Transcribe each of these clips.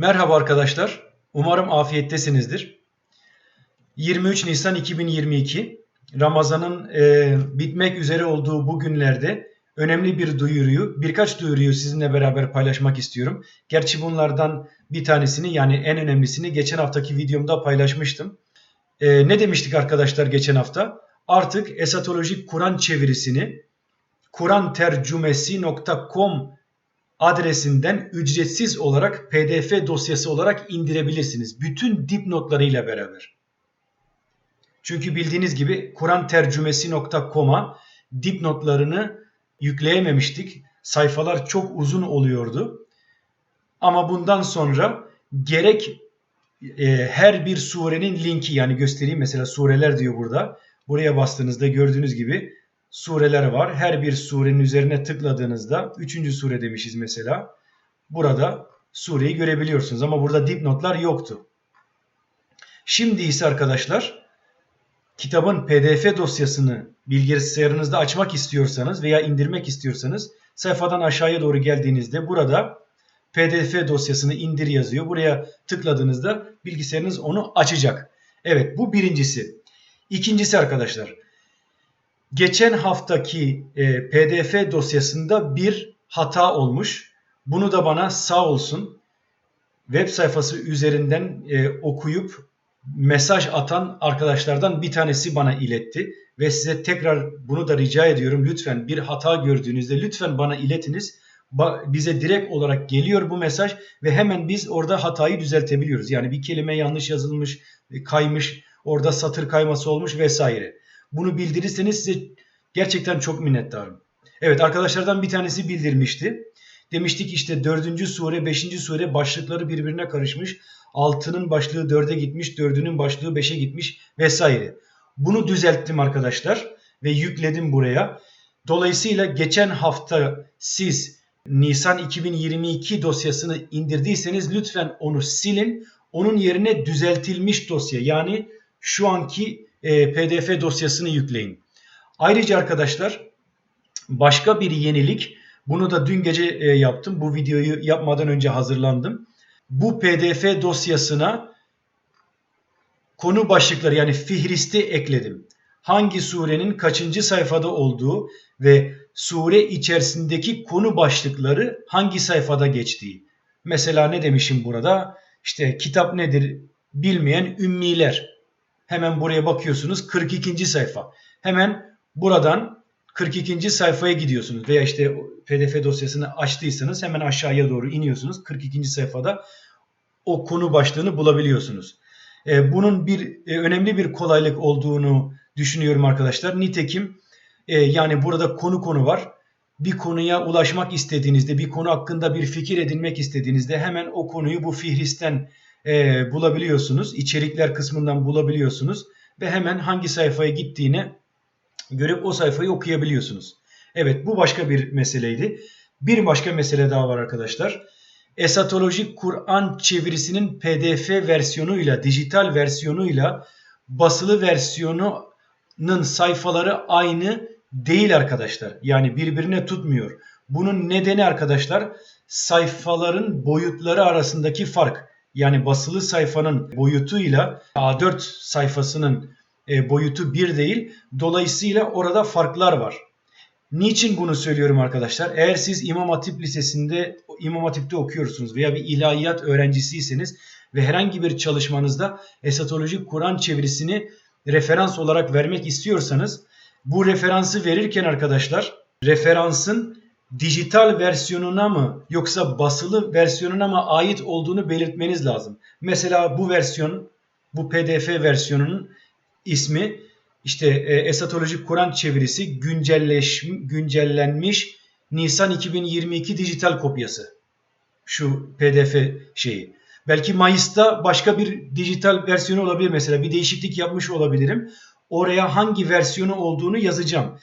Merhaba arkadaşlar. Umarım afiyettesinizdir. 23 Nisan 2022 Ramazan'ın e, bitmek üzere olduğu bu günlerde önemli bir duyuruyu, birkaç duyuruyu sizinle beraber paylaşmak istiyorum. Gerçi bunlardan bir tanesini yani en önemlisini geçen haftaki videomda paylaşmıştım. E, ne demiştik arkadaşlar geçen hafta? Artık esatolojik Kur'an çevirisini kurantercümesi.com adresinden ücretsiz olarak PDF dosyası olarak indirebilirsiniz. Bütün dipnotlarıyla beraber. Çünkü bildiğiniz gibi kurantercümesi.com'a dipnotlarını yükleyememiştik. Sayfalar çok uzun oluyordu. Ama bundan sonra gerek e, her bir surenin linki yani göstereyim mesela sureler diyor burada. Buraya bastığınızda gördüğünüz gibi sureler var. Her bir surenin üzerine tıkladığınızda 3. sure demişiz mesela. Burada sureyi görebiliyorsunuz ama burada dipnotlar yoktu. Şimdi ise arkadaşlar kitabın PDF dosyasını bilgisayarınızda açmak istiyorsanız veya indirmek istiyorsanız sayfadan aşağıya doğru geldiğinizde burada PDF dosyasını indir yazıyor. Buraya tıkladığınızda bilgisayarınız onu açacak. Evet bu birincisi. İkincisi arkadaşlar geçen haftaki e, PDF dosyasında bir hata olmuş. Bunu da bana sağ olsun web sayfası üzerinden e, okuyup mesaj atan arkadaşlardan bir tanesi bana iletti ve size tekrar bunu da rica ediyorum lütfen bir hata gördüğünüzde lütfen bana iletiniz. Bize direkt olarak geliyor bu mesaj ve hemen biz orada hatayı düzeltebiliyoruz. Yani bir kelime yanlış yazılmış, kaymış, orada satır kayması olmuş vesaire. Bunu bildirirseniz size gerçekten çok minnettarım. Evet arkadaşlardan bir tanesi bildirmişti. Demiştik işte 4. sure 5. sure başlıkları birbirine karışmış. 6'nın başlığı 4'e gitmiş, 4'ünün başlığı 5'e gitmiş vesaire. Bunu düzelttim arkadaşlar ve yükledim buraya. Dolayısıyla geçen hafta siz Nisan 2022 dosyasını indirdiyseniz lütfen onu silin. Onun yerine düzeltilmiş dosya yani şu anki e, PDF dosyasını yükleyin. Ayrıca arkadaşlar başka bir yenilik bunu da dün gece e, yaptım. Bu videoyu yapmadan önce hazırlandım. Bu PDF dosyasına konu başlıkları yani fihristi ekledim. Hangi surenin kaçıncı sayfada olduğu ve sure içerisindeki konu başlıkları hangi sayfada geçtiği. Mesela ne demişim burada? İşte kitap nedir bilmeyen ümmiler. Hemen buraya bakıyorsunuz 42. sayfa. Hemen buradan 42. sayfaya gidiyorsunuz veya işte PDF dosyasını açtıysanız hemen aşağıya doğru iniyorsunuz. 42. sayfada o konu başlığını bulabiliyorsunuz. E, bunun bir e, önemli bir kolaylık olduğunu düşünüyorum arkadaşlar. Nitekim e, yani burada konu konu var. Bir konuya ulaşmak istediğinizde, bir konu hakkında bir fikir edinmek istediğinizde hemen o konuyu bu fihristen e, bulabiliyorsunuz. İçerikler kısmından bulabiliyorsunuz ve hemen hangi sayfaya gittiğini görüp o sayfayı okuyabiliyorsunuz. Evet bu başka bir meseleydi. Bir başka mesele daha var arkadaşlar. Esatolojik Kur'an çevirisinin PDF versiyonuyla, dijital versiyonuyla basılı versiyonunun sayfaları aynı değil arkadaşlar. Yani birbirine tutmuyor. Bunun nedeni arkadaşlar sayfaların boyutları arasındaki fark yani basılı sayfanın boyutuyla A4 sayfasının e, boyutu bir değil. Dolayısıyla orada farklar var. Niçin bunu söylüyorum arkadaşlar? Eğer siz İmam Hatip Lisesi'nde, İmam Hatip'te okuyorsunuz veya bir ilahiyat öğrencisiyseniz ve herhangi bir çalışmanızda esatolojik Kur'an çevirisini referans olarak vermek istiyorsanız bu referansı verirken arkadaşlar referansın dijital versiyonuna mı yoksa basılı versiyonuna mı ait olduğunu belirtmeniz lazım. Mesela bu versiyon, bu PDF versiyonunun ismi işte e, Kur'an çevirisi güncelleş, güncellenmiş Nisan 2022 dijital kopyası. Şu PDF şeyi. Belki Mayıs'ta başka bir dijital versiyonu olabilir mesela. Bir değişiklik yapmış olabilirim. Oraya hangi versiyonu olduğunu yazacağım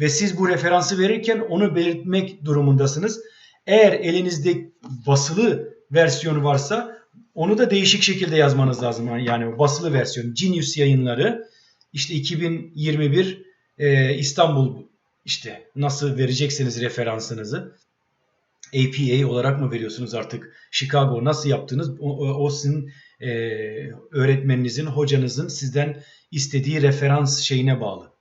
ve siz bu referansı verirken onu belirtmek durumundasınız. Eğer elinizde basılı versiyonu varsa onu da değişik şekilde yazmanız lazım. Yani basılı versiyon. Genius yayınları işte 2021 e, İstanbul işte nasıl vereceksiniz referansınızı. APA olarak mı veriyorsunuz artık? Chicago nasıl yaptınız? O, o sizin e, öğretmeninizin, hocanızın sizden istediği referans şeyine bağlı.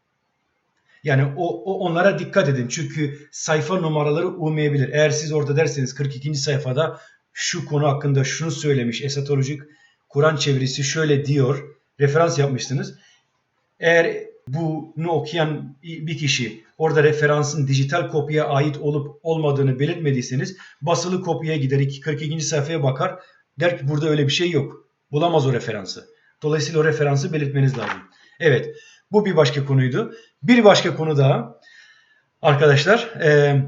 Yani o, o onlara dikkat edin. Çünkü sayfa numaraları uymayabilir. Eğer siz orada derseniz 42. sayfada şu konu hakkında şunu söylemiş esatolojik Kur'an çevirisi şöyle diyor. Referans yapmışsınız. Eğer bunu okuyan bir kişi orada referansın dijital kopya ait olup olmadığını belirtmediyseniz basılı kopyaya gider 42. sayfaya bakar der ki burada öyle bir şey yok. Bulamaz o referansı. Dolayısıyla o referansı belirtmeniz lazım. Evet bu bir başka konuydu. Bir başka konu daha arkadaşlar e,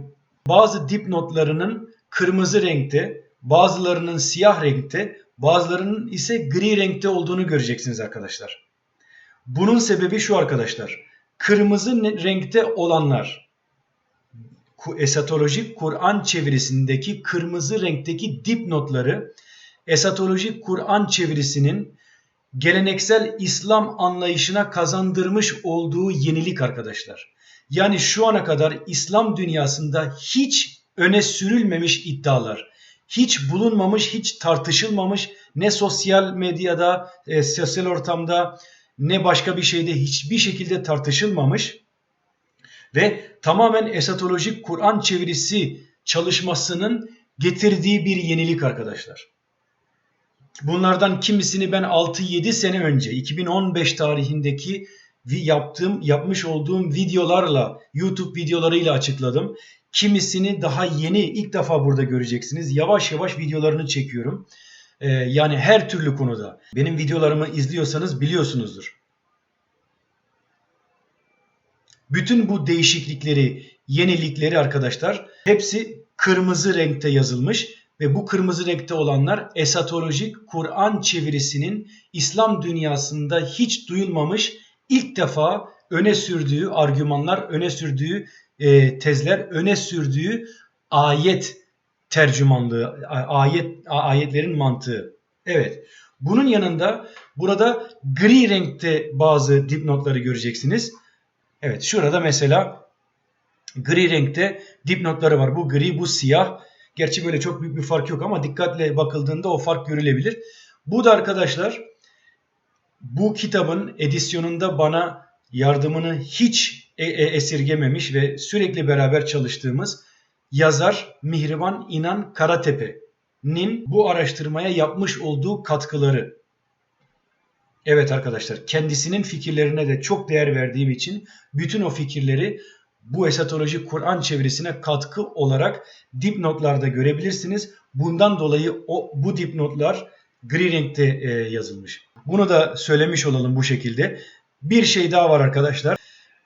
bazı dipnotlarının kırmızı renkte bazılarının siyah renkte bazılarının ise gri renkte olduğunu göreceksiniz arkadaşlar. Bunun sebebi şu arkadaşlar. Kırmızı renkte olanlar esatolojik Kur'an çevirisindeki kırmızı renkteki dipnotları esatolojik Kur'an çevirisinin geleneksel İslam anlayışına kazandırmış olduğu yenilik arkadaşlar. Yani şu ana kadar İslam dünyasında hiç öne sürülmemiş iddialar, hiç bulunmamış, hiç tartışılmamış ne sosyal medyada, e, sosyal ortamda ne başka bir şeyde hiçbir şekilde tartışılmamış ve tamamen esatolojik Kur'an çevirisi çalışmasının getirdiği bir yenilik arkadaşlar. Bunlardan kimisini ben 6-7 sene önce 2015 tarihindeki yaptığım yapmış olduğum videolarla YouTube videolarıyla açıkladım. Kimisini daha yeni ilk defa burada göreceksiniz. Yavaş yavaş videolarını çekiyorum. Ee, yani her türlü konuda. Benim videolarımı izliyorsanız biliyorsunuzdur. Bütün bu değişiklikleri, yenilikleri arkadaşlar hepsi kırmızı renkte yazılmış ve bu kırmızı renkte olanlar esatolojik Kur'an çevirisinin İslam dünyasında hiç duyulmamış ilk defa öne sürdüğü argümanlar, öne sürdüğü e, tezler, öne sürdüğü ayet tercümanlığı, ayet ayetlerin mantığı. Evet. Bunun yanında burada gri renkte bazı dipnotları göreceksiniz. Evet şurada mesela gri renkte dipnotları var. Bu gri, bu siyah. Gerçi böyle çok büyük bir fark yok ama dikkatle bakıldığında o fark görülebilir. Bu da arkadaşlar bu kitabın edisyonunda bana yardımını hiç e, e, esirgememiş ve sürekli beraber çalıştığımız yazar Mihriban İnan Karatepe'nin bu araştırmaya yapmış olduğu katkıları. Evet arkadaşlar kendisinin fikirlerine de çok değer verdiğim için bütün o fikirleri bu esatoloji Kur'an çevirisine katkı olarak dipnotlarda görebilirsiniz. Bundan dolayı o bu dipnotlar gri renkte e, yazılmış. Bunu da söylemiş olalım bu şekilde. Bir şey daha var arkadaşlar.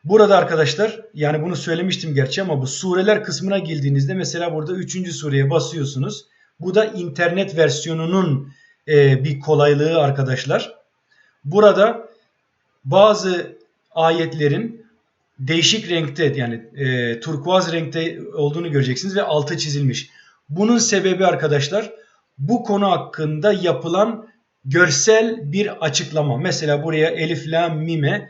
Burada arkadaşlar yani bunu söylemiştim gerçi ama bu sureler kısmına girdiğinizde mesela burada 3. sureye basıyorsunuz. Bu da internet versiyonunun e, bir kolaylığı arkadaşlar. Burada bazı ayetlerin değişik renkte yani e, turkuaz renkte olduğunu göreceksiniz ve altı çizilmiş. Bunun sebebi arkadaşlar bu konu hakkında yapılan görsel bir açıklama. Mesela buraya Elif Lam Mim'e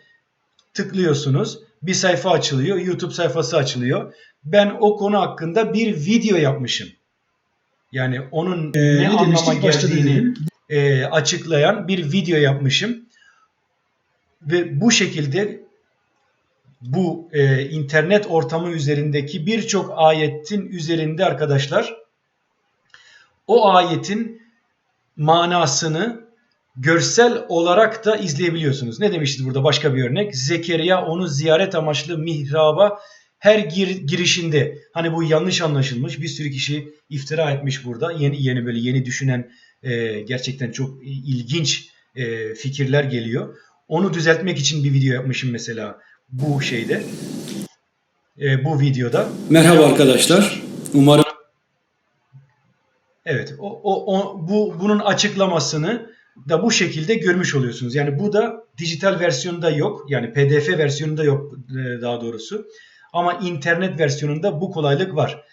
tıklıyorsunuz. Bir sayfa açılıyor. YouTube sayfası açılıyor. Ben o konu hakkında bir video yapmışım. Yani onun ee, ne, anlama geldiğini e, açıklayan bir video yapmışım. Ve bu şekilde bu e, internet ortamı üzerindeki birçok ayetin üzerinde arkadaşlar o ayetin manasını görsel olarak da izleyebiliyorsunuz. Ne demişiz burada başka bir örnek? Zekeriya onu ziyaret amaçlı mihraba her gir, girişinde hani bu yanlış anlaşılmış bir sürü kişi iftira etmiş burada. Yeni yeni böyle yeni düşünen e, gerçekten çok ilginç e, fikirler geliyor. Onu düzeltmek için bir video yapmışım mesela bu şeyde. E, bu videoda. Merhaba arkadaşlar. Umarım Evet, o, o, o bu bunun açıklamasını da bu şekilde görmüş oluyorsunuz. Yani bu da dijital versiyonunda yok. Yani PDF versiyonunda yok e, daha doğrusu. Ama internet versiyonunda bu kolaylık var.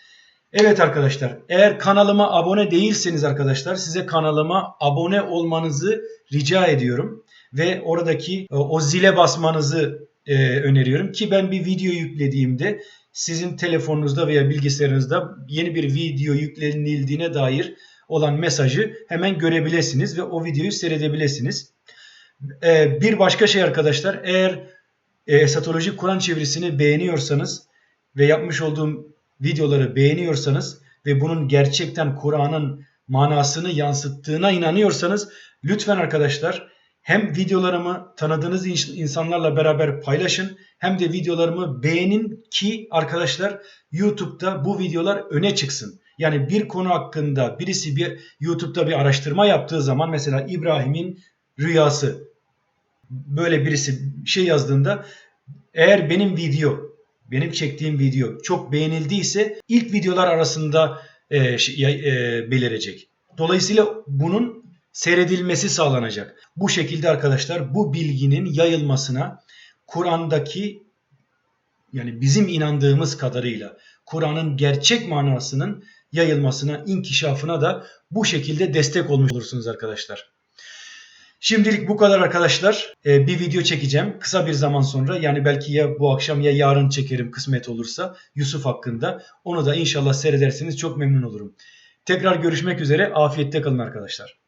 Evet arkadaşlar eğer kanalıma abone değilseniz arkadaşlar size kanalıma abone olmanızı rica ediyorum. Ve oradaki e, o zile basmanızı e, öneriyorum ki ben bir video yüklediğimde sizin telefonunuzda veya bilgisayarınızda yeni bir video yüklenildiğine dair olan mesajı hemen görebilirsiniz ve o videoyu seyredebilirsiniz. E, bir başka şey arkadaşlar eğer e, esatolojik Kur'an çevirisini beğeniyorsanız ve yapmış olduğum videoları beğeniyorsanız ve bunun gerçekten Kur'an'ın manasını yansıttığına inanıyorsanız lütfen arkadaşlar hem videolarımı tanıdığınız ins- insanlarla beraber paylaşın hem de videolarımı beğenin ki arkadaşlar YouTube'da bu videolar öne çıksın. Yani bir konu hakkında birisi bir YouTube'da bir araştırma yaptığı zaman mesela İbrahim'in rüyası böyle birisi bir şey yazdığında eğer benim video, benim çektiğim video çok beğenildiyse ilk videolar arasında e, şey- e, belirecek. Dolayısıyla bunun seyredilmesi sağlanacak. Bu şekilde arkadaşlar bu bilginin yayılmasına Kur'an'daki yani bizim inandığımız kadarıyla Kur'an'ın gerçek manasının yayılmasına, inkişafına da bu şekilde destek olmuş olursunuz arkadaşlar. Şimdilik bu kadar arkadaşlar. Ee, bir video çekeceğim kısa bir zaman sonra. Yani belki ya bu akşam ya yarın çekerim kısmet olursa Yusuf hakkında. Onu da inşallah seyrederseniz çok memnun olurum. Tekrar görüşmek üzere. Afiyette kalın arkadaşlar.